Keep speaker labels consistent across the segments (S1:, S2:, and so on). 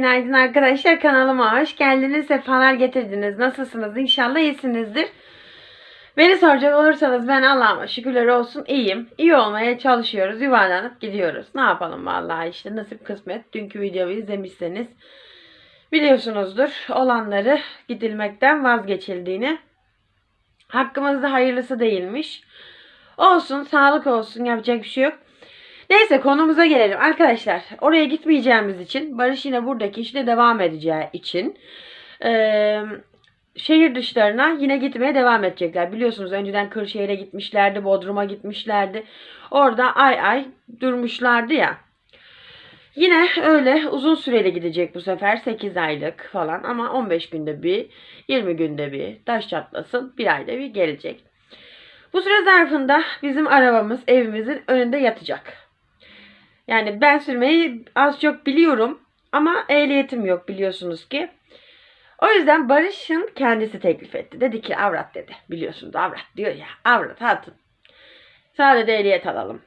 S1: günaydın arkadaşlar. Kanalıma hoş geldiniz. Sefalar getirdiniz. Nasılsınız? İnşallah iyisinizdir. Beni soracak olursanız ben Allah'ıma şükürler olsun iyiyim. İyi olmaya çalışıyoruz. Yuvarlanıp gidiyoruz. Ne yapalım vallahi işte nasip kısmet. Dünkü videoyu izlemişseniz biliyorsunuzdur. Olanları gidilmekten vazgeçildiğini. Hakkımızda hayırlısı değilmiş. Olsun, sağlık olsun. Yapacak bir şey yok. Neyse konumuza gelelim. Arkadaşlar oraya gitmeyeceğimiz için Barış yine buradaki işine devam edeceği için eee, şehir dışlarına yine gitmeye devam edecekler. Biliyorsunuz önceden Kırşehir'e gitmişlerdi, Bodrum'a gitmişlerdi. Orada ay ay durmuşlardı ya. Yine öyle uzun süreli gidecek bu sefer 8 aylık falan ama 15 günde bir 20 günde bir taş çatlasın bir ayda bir gelecek. Bu süre zarfında bizim arabamız evimizin önünde yatacak. Yani ben sürmeyi az çok biliyorum ama ehliyetim yok biliyorsunuz ki. O yüzden Barış'ın kendisi teklif etti. Dedi ki avrat dedi. Biliyorsunuz avrat diyor ya. Avrat hatun. Sadece ehliyet alalım.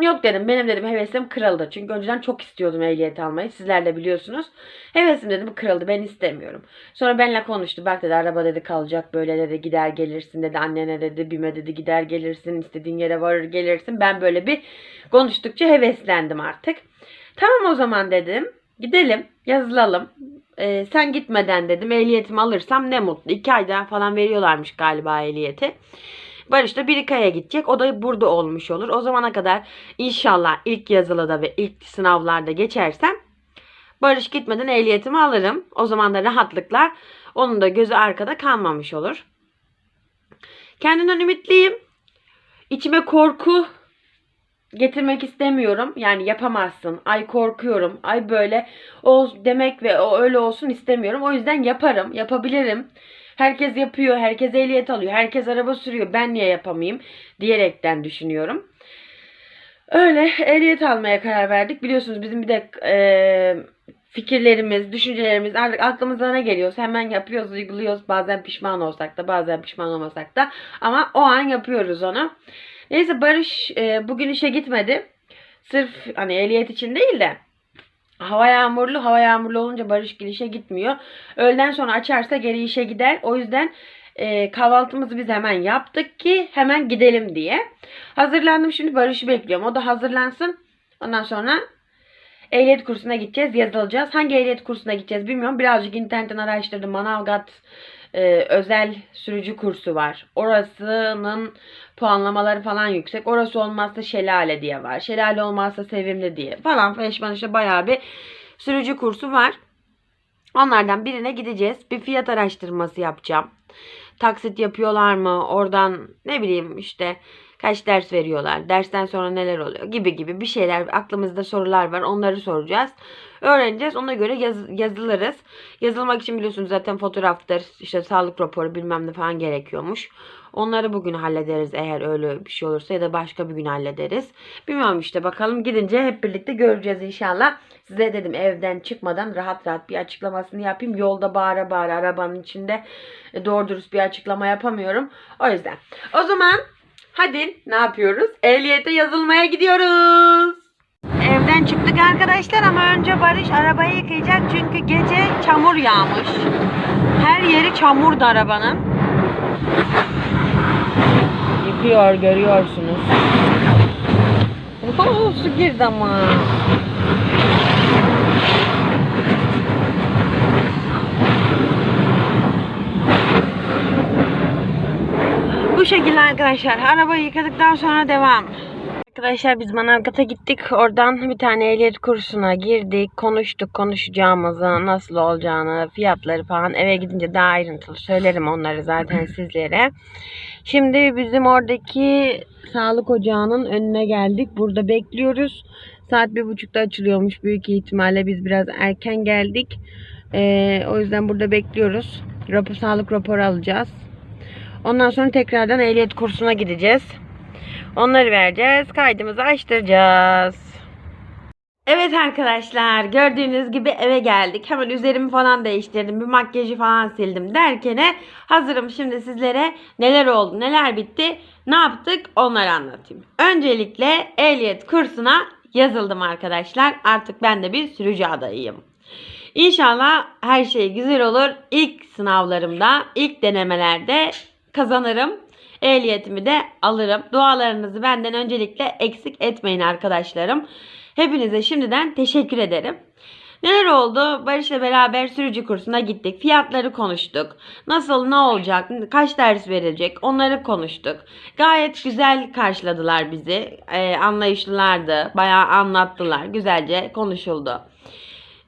S1: Yok dedim benim dedim hevesim kırıldı. Çünkü önceden çok istiyordum ehliyet almayı. Sizler de biliyorsunuz. Hevesim dedim kırıldı ben istemiyorum. Sonra benimle konuştu. Bak dedi araba dedi kalacak böyle dedi gider gelirsin dedi. Annene dedi bime dedi gider gelirsin. istediğin yere varır gelirsin. Ben böyle bir konuştukça heveslendim artık. Tamam o zaman dedim. Gidelim yazılalım. Ee, sen gitmeden dedim ehliyetimi alırsam ne mutlu. İki ayda falan veriyorlarmış galiba ehliyeti. Barış da bir iki aya gidecek. O da burada olmuş olur. O zamana kadar inşallah ilk yazılıda ve ilk sınavlarda geçersem Barış gitmeden ehliyetimi alırım. O zaman da rahatlıkla onun da gözü arkada kalmamış olur. Kendimden ümitliyim. İçime korku getirmek istemiyorum. Yani yapamazsın. Ay korkuyorum. Ay böyle ol demek ve o öyle olsun istemiyorum. O yüzden yaparım. Yapabilirim. Herkes yapıyor. Herkes ehliyet alıyor. Herkes araba sürüyor. Ben niye yapamayayım diyerekten düşünüyorum. Öyle ehliyet almaya karar verdik. Biliyorsunuz bizim bir de e, fikirlerimiz, düşüncelerimiz artık aklımıza ne geliyorsa hemen yapıyoruz, uyguluyoruz. Bazen pişman olsak da bazen pişman olmasak da ama o an yapıyoruz onu. Neyse Barış e, bugün işe gitmedi. Sırf hani ehliyet için değil de hava yağmurlu. Hava yağmurlu olunca Barış işe gitmiyor. Öğleden sonra açarsa geri işe gider. O yüzden e, kahvaltımızı biz hemen yaptık ki hemen gidelim diye. Hazırlandım şimdi Barış'ı bekliyorum. O da hazırlansın. Ondan sonra ehliyet kursuna gideceğiz. Yazılacağız. Hangi ehliyet kursuna gideceğiz bilmiyorum. Birazcık internetten araştırdım. Manavgat e, özel sürücü kursu var. Orasının puanlamaları falan yüksek. Orası olmazsa şelale diye var. Şelale olmazsa sevimli diye falan. Feşman işte bayağı bir sürücü kursu var. Onlardan birine gideceğiz. Bir fiyat araştırması yapacağım. Taksit yapıyorlar mı? Oradan ne bileyim işte kaç ders veriyorlar? Dersten sonra neler oluyor? Gibi gibi bir şeyler aklımızda sorular var. Onları soracağız. Öğreneceğiz. Ona göre yaz, yazılırız. Yazılmak için biliyorsunuz zaten fotoğraftır, işte sağlık raporu bilmem ne falan gerekiyormuş. Onları bugün hallederiz eğer öyle bir şey olursa ya da başka bir gün hallederiz. Bilmiyorum işte bakalım gidince hep birlikte göreceğiz inşallah. Size dedim evden çıkmadan rahat rahat bir açıklamasını yapayım. Yolda bağıra bağıra arabanın içinde e, doğru dürüst bir açıklama yapamıyorum. O yüzden. O zaman hadi ne yapıyoruz? Ehliyete yazılmaya gidiyoruz. Evden çıktık arkadaşlar ama önce Barış arabayı yıkayacak çünkü gece çamur yağmış. Her yeri çamurdu arabanın. Yıkıyor görüyorsunuz. Oho, su girdi ama. Bu şekilde arkadaşlar. Arabayı yıkadıktan sonra devam. Arkadaşlar biz Manavgat'a gittik. Oradan bir tane ehliyet kursuna girdik. Konuştuk konuşacağımızı, nasıl olacağını, fiyatları falan. Eve gidince daha ayrıntılı söylerim onları zaten sizlere. Şimdi bizim oradaki sağlık ocağının önüne geldik. Burada bekliyoruz. Saat bir buçukta açılıyormuş büyük ihtimalle. Biz biraz erken geldik. Ee, o yüzden burada bekliyoruz. Rapor, sağlık raporu alacağız. Ondan sonra tekrardan ehliyet kursuna gideceğiz. Onları vereceğiz. Kaydımızı açtıracağız. Evet arkadaşlar gördüğünüz gibi eve geldik. Hemen üzerimi falan değiştirdim. Bir makyajı falan sildim derkene hazırım şimdi sizlere neler oldu neler bitti ne yaptık onları anlatayım. Öncelikle ehliyet kursuna yazıldım arkadaşlar. Artık ben de bir sürücü adayıyım. İnşallah her şey güzel olur. İlk sınavlarımda, ilk denemelerde kazanırım. Ehliyetimi de alırım. Dualarınızı benden öncelikle eksik etmeyin arkadaşlarım. Hepinize şimdiden teşekkür ederim. Neler oldu? Barış'la beraber sürücü kursuna gittik. Fiyatları konuştuk. Nasıl, ne olacak, kaç ders verilecek onları konuştuk. Gayet güzel karşıladılar bizi. Ee, anlayışlılardı. Bayağı anlattılar. Güzelce konuşuldu.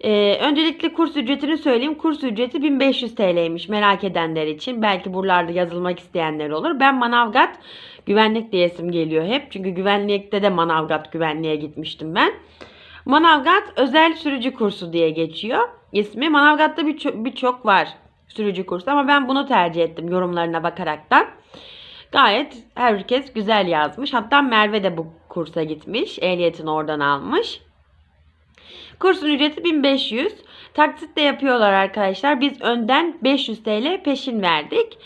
S1: Ee, öncelikle kurs ücretini söyleyeyim. Kurs ücreti 1500 TL'ymiş merak edenler için. Belki buralarda yazılmak isteyenler olur. Ben Manavgat güvenlik diyesim geliyor hep. Çünkü güvenlikte de Manavgat güvenliğe gitmiştim ben. Manavgat özel sürücü kursu diye geçiyor ismi. Manavgat'ta birçok birçok var sürücü kursu ama ben bunu tercih ettim yorumlarına bakaraktan. Gayet herkes güzel yazmış. Hatta Merve de bu kursa gitmiş. Ehliyetini oradan almış. Kursun ücreti 1500. Taksit de yapıyorlar arkadaşlar. Biz önden 500 TL peşin verdik.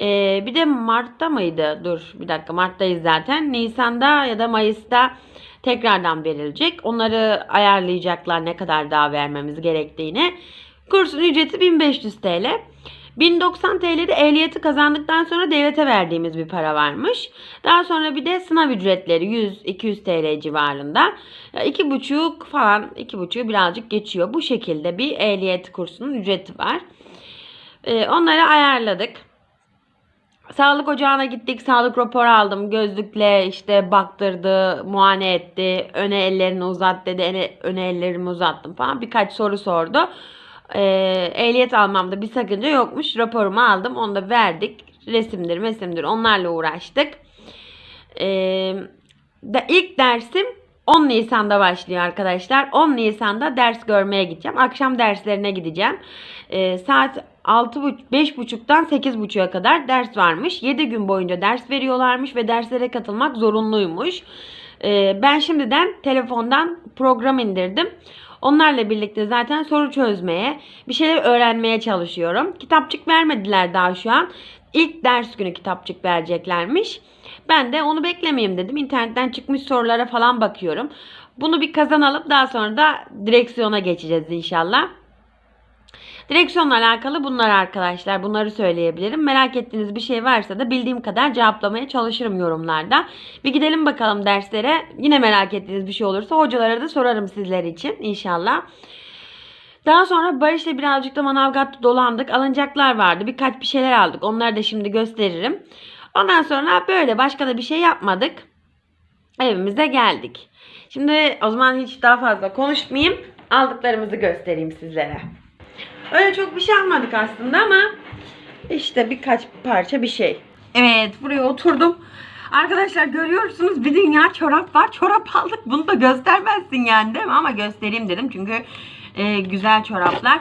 S1: Ee, bir de Mart'ta mıydı? Dur bir dakika Mart'tayız zaten. Nisan'da ya da Mayıs'ta tekrardan verilecek. Onları ayarlayacaklar ne kadar daha vermemiz gerektiğini. Kursun ücreti 1500 TL. 1090 TL'de ehliyeti kazandıktan sonra devlete verdiğimiz bir para varmış. Daha sonra bir de sınav ücretleri 100-200 TL civarında. Ya iki buçuk falan, iki buçuğu birazcık geçiyor. Bu şekilde bir ehliyet kursunun ücreti var. Ee, onları ayarladık. Sağlık ocağına gittik. Sağlık raporu aldım. Gözlükle işte baktırdı, muayene etti. Öne ellerini uzat dedi. Öne ellerimi uzattım falan. Birkaç soru sordu. Ee, ehliyet almamda bir sakınca yokmuş. Raporumu aldım. Onu da verdik. Resimdir, mesimdir onlarla uğraştık. Ee, da ilk dersim 10 Nisan'da başlıyor arkadaşlar. 10 Nisan'da ders görmeye gideceğim. Akşam derslerine gideceğim. Ee, saat 5.30'dan 8.30'a kadar ders varmış. 7 gün boyunca ders veriyorlarmış ve derslere katılmak zorunluymuş. Ee, ben şimdiden telefondan program indirdim. Onlarla birlikte zaten soru çözmeye, bir şeyler öğrenmeye çalışıyorum. Kitapçık vermediler daha şu an. İlk ders günü kitapçık vereceklermiş. Ben de onu beklemeyeyim dedim. İnternetten çıkmış sorulara falan bakıyorum. Bunu bir kazanalım. Daha sonra da direksiyona geçeceğiz inşallah. Direksiyonla alakalı bunlar arkadaşlar. Bunları söyleyebilirim. Merak ettiğiniz bir şey varsa da bildiğim kadar cevaplamaya çalışırım yorumlarda. Bir gidelim bakalım derslere. Yine merak ettiğiniz bir şey olursa hocalara da sorarım sizler için inşallah. Daha sonra Barış'la birazcık da Manavgat'ta dolandık. Alınacaklar vardı. Birkaç bir şeyler aldık. Onları da şimdi gösteririm. Ondan sonra böyle başka da bir şey yapmadık. Evimize geldik. Şimdi o zaman hiç daha fazla konuşmayayım. Aldıklarımızı göstereyim sizlere. Öyle çok bir şey almadık aslında ama işte birkaç parça bir şey. Evet buraya oturdum. Arkadaşlar görüyorsunuz bir dünya çorap var. Çorap aldık. Bunu da göstermezsin yani değil mi? Ama göstereyim dedim çünkü e, güzel çoraplar.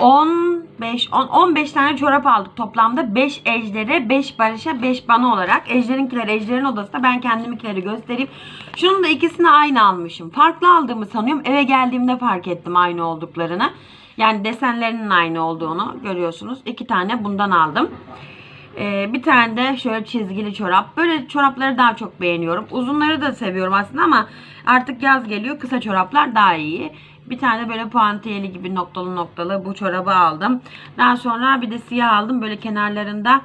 S1: 15 10 15 tane çorap aldık toplamda 5 Ejder'e 5 Barış'a 5 bana olarak. Ejder'inkiler Ejder'in odasında ben kendiminkileri göstereyim. Şunun da ikisini aynı almışım. Farklı aldığımı sanıyorum. Eve geldiğimde fark ettim aynı olduklarını. Yani desenlerinin aynı olduğunu görüyorsunuz. İki tane bundan aldım. Ee, bir tane de şöyle çizgili çorap. Böyle çorapları daha çok beğeniyorum. Uzunları da seviyorum aslında ama artık yaz geliyor. Kısa çoraplar daha iyi. Bir tane böyle puantiyeli gibi noktalı noktalı bu çorabı aldım. Daha sonra bir de siyah aldım. Böyle kenarlarında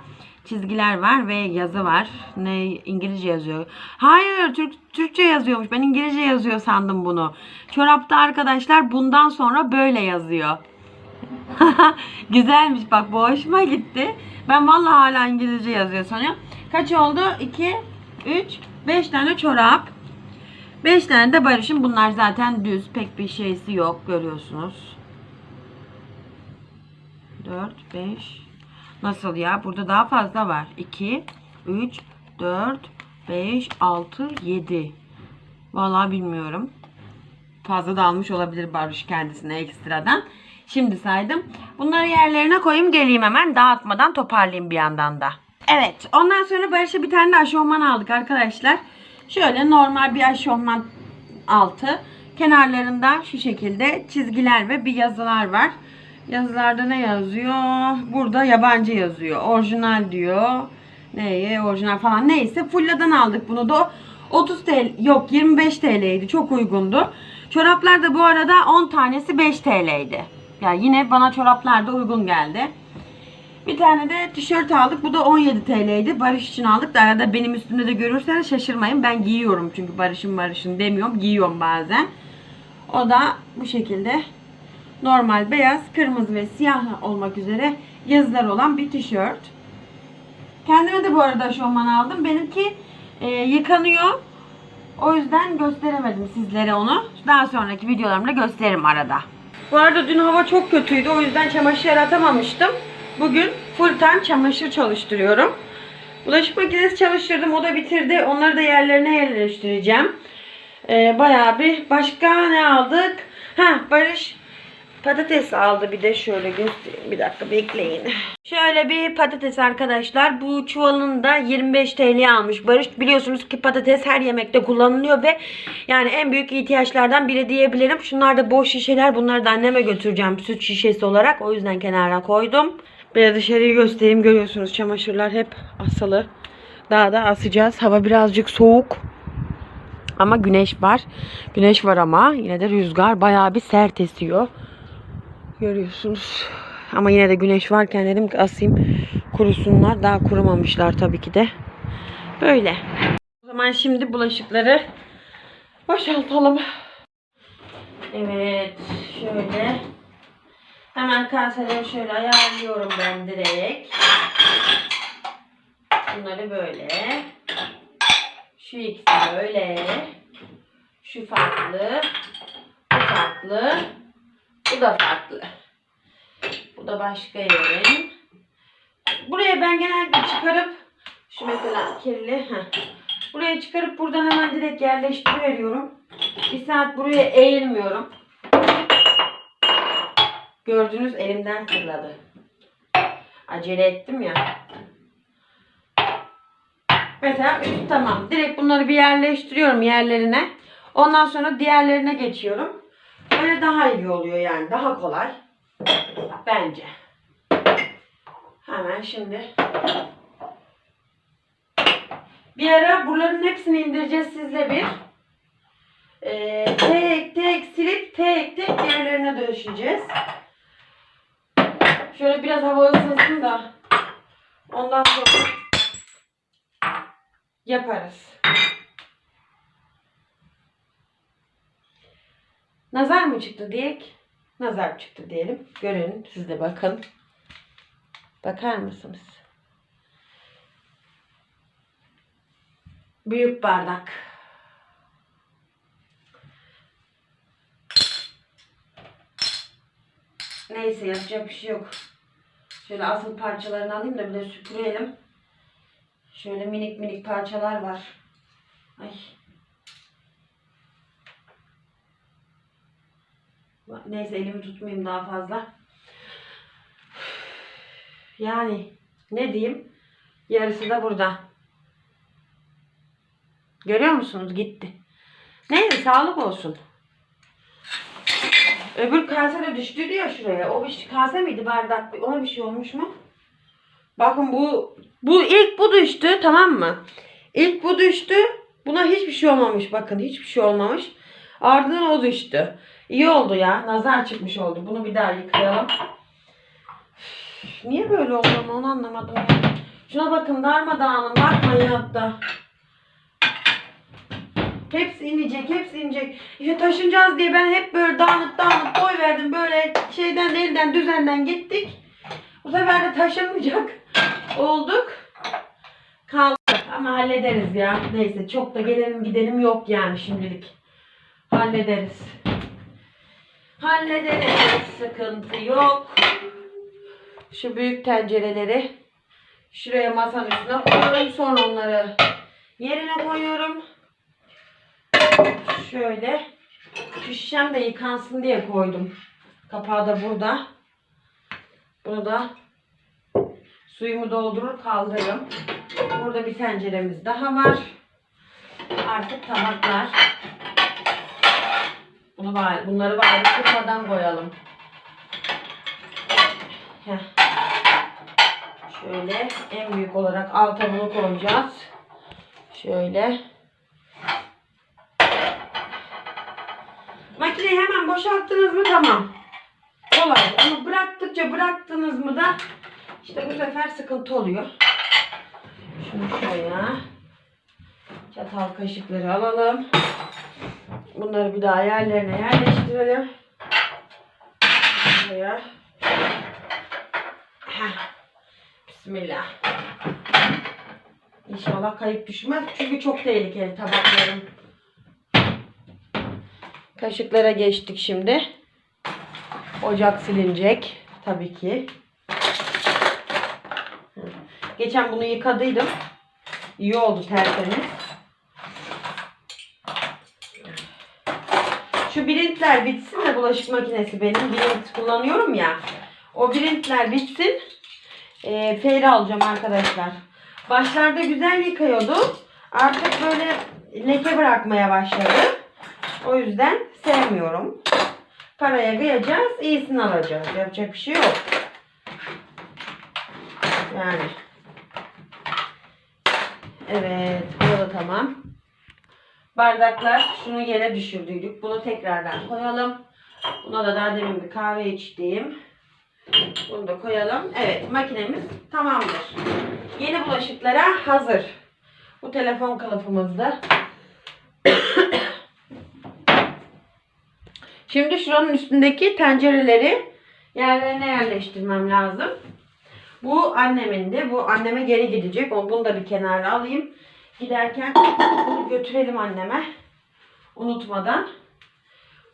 S1: çizgiler var ve yazı var. Ne İngilizce yazıyor. Hayır, Türk Türkçe yazıyormuş. Ben İngilizce yazıyor sandım bunu. Çorapta arkadaşlar bundan sonra böyle yazıyor. Güzelmiş bak bu hoşuma gitti. Ben vallahi hala İngilizce yazıyor sanıyorum. Kaç oldu? 2 3 5 tane çorap. 5 tane de Barış'ın. Bunlar zaten düz. Pek bir şeysi yok. Görüyorsunuz. 4 5 Nasıl ya? Burada daha fazla var. 2 3 4 5 6 7 Vallahi bilmiyorum. Fazla da almış olabilir Barış kendisine ekstradan. Şimdi saydım. Bunları yerlerine koyayım geleyim hemen. Dağıtmadan toparlayayım bir yandan da. Evet. Ondan sonra Barış'a bir tane de aşofman aldık arkadaşlar. Şöyle normal bir aşofman altı. Kenarlarında şu şekilde çizgiler ve bir yazılar var. Yazılarda ne yazıyor? Burada yabancı yazıyor. Orijinal diyor. Neye? Orijinal falan. Neyse. Fulla'dan aldık bunu da. 30 TL yok 25 TL'ydi. Çok uygundu. Çoraplar da bu arada 10 tanesi 5 TL'ydi. Yani yine bana çoraplar da uygun geldi. Bir tane de tişört aldık. Bu da 17 TL'ydi. Barış için aldık da arada benim üstümde de görürseniz şaşırmayın. Ben giyiyorum çünkü Barış'ın Barış'ın demiyorum. Giyiyorum bazen. O da bu şekilde normal beyaz, kırmızı ve siyah olmak üzere yazılar olan bir tişört. Kendime de bu arada şovman aldım. Benimki e, yıkanıyor. O yüzden gösteremedim sizlere onu. Daha sonraki videolarımda gösteririm arada. Bu arada dün hava çok kötüydü. O yüzden çamaşır atamamıştım. Bugün full time çamaşır çalıştırıyorum. Bulaşık makinesi çalıştırdım. O da bitirdi. Onları da yerlerine yerleştireceğim. Ee, bayağı bir. Başka ne aldık? Ha Barış patates aldı. Bir de şöyle göstereyim. Bir dakika bekleyin. Şöyle bir patates arkadaşlar. Bu çuvalını da 25 TL almış. Barış biliyorsunuz ki patates her yemekte kullanılıyor ve yani en büyük ihtiyaçlardan biri diyebilirim. Şunlar da boş şişeler. Bunları da anneme götüreceğim süt şişesi olarak. O yüzden kenara koydum. Bir de dışarıyı göstereyim. Görüyorsunuz çamaşırlar hep asılı. Daha da asacağız. Hava birazcık soğuk. Ama güneş var. Güneş var ama yine de rüzgar bayağı bir sert esiyor. Görüyorsunuz. Ama yine de güneş varken dedim ki asayım kurusunlar. Daha kurumamışlar tabii ki de. Böyle. O zaman şimdi bulaşıkları boşaltalım. Evet. Şöyle. Hemen kaseleri şöyle ayarlıyorum ben direkt. Bunları böyle. Şu ikisi böyle. Şu farklı. Bu farklı. Bu da farklı. Bu da başka yerin. Buraya ben genellikle çıkarıp şu mesela kirli. Buraya çıkarıp buradan hemen direkt yerleştiriveriyorum. Bir saat buraya eğilmiyorum. Gördünüz elimden fırladı. Acele ettim ya. Mesela üst tamam. Direkt bunları bir yerleştiriyorum yerlerine. Ondan sonra diğerlerine geçiyorum. Daha iyi oluyor yani. Daha kolay. Bence. Hemen şimdi. Bir ara buraların hepsini indireceğiz sizle bir. Ee, tek tek silip tek tek diğerlerine dönüşeceğiz. Şöyle biraz hava ısınsın da ondan sonra yaparız. Nazar mı çıktı diyek? Nazar çıktı diyelim. Görün siz de bakın. Bakar mısınız? Büyük bardak. Neyse yapacak bir şey yok. Şöyle asıl parçalarını alayım da bir de süpürelim. Şöyle minik minik parçalar var. Ay. Neyse elimi tutmayayım daha fazla. Yani ne diyeyim? Yarısı da burada. Görüyor musunuz? Gitti. Neyse sağlık olsun. Öbür kase de düştü ya şuraya. O bir kase miydi bardak? Ona bir şey olmuş mu? Bakın bu bu ilk bu düştü tamam mı? İlk bu düştü. Buna hiçbir şey olmamış. Bakın hiçbir şey olmamış. Ardından o düştü. İyi oldu ya. Nazar çıkmış oldu. Bunu bir daha yıkayalım. Niye böyle oldu ama onu anlamadım. Şuna bakın darmadağınım. Bakmayın hatta. Hepsi inecek, hepsi inecek. İşte taşınacağız diye ben hep böyle dağınık dağınık koy verdim. Böyle şeyden elden düzenden gittik. Bu sefer de taşınmayacak olduk. Kaldı. Ama hallederiz ya. Neyse çok da gelelim gidelim yok yani şimdilik. Hallederiz. Hallederiz. Sıkıntı yok. Şu büyük tencereleri şuraya masanın üstüne koyuyorum. Sonra onları yerine koyuyorum. Şöyle. Şu şişem de yıkansın diye koydum. Kapağı da burada. Bunu da suyumu doldurur kaldırırım. Burada bir tenceremiz daha var. Artık tabaklar. Bunu bari, bunları bari kırmadan koyalım. Heh. Şöyle en büyük olarak alta bunu koyacağız. Şöyle. Makineyi hemen boşalttınız mı? Tamam. kolay. Ama bıraktıkça bıraktınız mı da işte bu sefer sıkıntı oluyor. Şunu şuraya. Çatal kaşıkları alalım. Bunları bir daha yerlerine yerleştirelim. Buraya. Bismillah. İnşallah kayıp düşmez. Çünkü çok tehlikeli tabaklarım. Kaşıklara geçtik şimdi. Ocak silinecek. Tabii ki. Geçen bunu yıkadıydım. İyi oldu tertemiz. Şu birintler bitsin de bulaşık makinesi benim. Birint kullanıyorum ya. O birintler bitsin. E, feyre alacağım arkadaşlar. Başlarda güzel yıkıyordu. Artık böyle leke bırakmaya başladı. O yüzden sevmiyorum. Paraya kıyacağız, iyisini alacağız. Yapacak bir şey yok. Yani. Evet, bu da tamam. Bardaklar şunu yere düşürdüydük. Bunu tekrardan koyalım. Buna da daha demin bir kahve içtiğim. Bunu da koyalım. Evet makinemiz tamamdır. Yeni bulaşıklara hazır. Bu telefon kılıfımızda. Şimdi şuranın üstündeki tencereleri yerlerine yerleştirmem lazım. Bu annemin de. Bu anneme geri gidecek. Bunu da bir kenara alayım. Giderken bunu götürelim anneme. Unutmadan.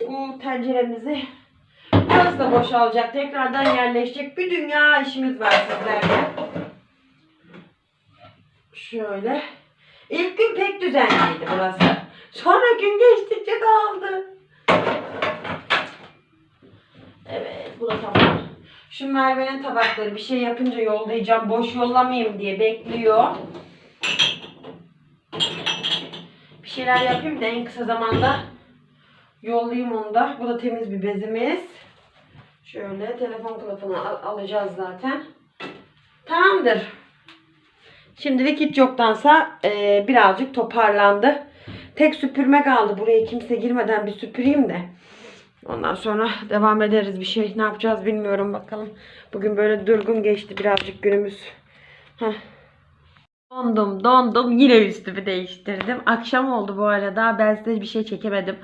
S1: Bu tenceremizi Burası da boşalacak. Tekrardan yerleşecek. Bir dünya işimiz var sizlerle. Şöyle. İlk gün pek düzenliydi burası. Sonra gün geçtikçe dağıldı. Evet bu da tamam. Şu Merve'nin tabakları bir şey yapınca yollayacağım. Boş yollamayayım diye bekliyor. Bir şeyler yapayım da en kısa zamanda yollayayım onu da. Bu da temiz bir bezimiz. Şöyle telefon kılıfını al- alacağız zaten. Tamamdır. Şimdilik hiç yoktansa eee, birazcık toparlandı. Tek süpürme kaldı. Buraya kimse girmeden bir süpüreyim de. Ondan sonra devam ederiz bir şey. Ne yapacağız bilmiyorum bakalım. Bugün böyle durgun geçti birazcık günümüz. Heh. Dondum dondum yine üstümü değiştirdim. Akşam oldu bu arada ben size bir şey çekemedim.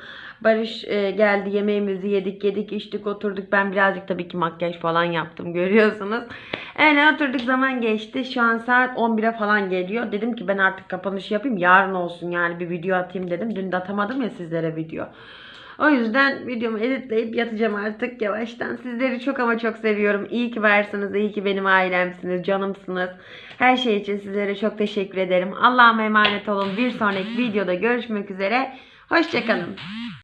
S1: Barış e, geldi yemeğimizi yedik yedik içtik oturduk. Ben birazcık tabii ki makyaj falan yaptım görüyorsunuz. Öyle oturduk zaman geçti. Şu an saat 11'e falan geliyor. Dedim ki ben artık kapanış yapayım yarın olsun yani bir video atayım dedim. Dün de atamadım ya sizlere video. O yüzden videomu editleyip yatacağım artık yavaştan. Sizleri çok ama çok seviyorum. İyi ki varsınız. iyi ki benim ailemsiniz. Canımsınız. Her şey için sizlere çok teşekkür ederim. Allah'a emanet olun. Bir sonraki videoda görüşmek üzere. Hoşçakalın.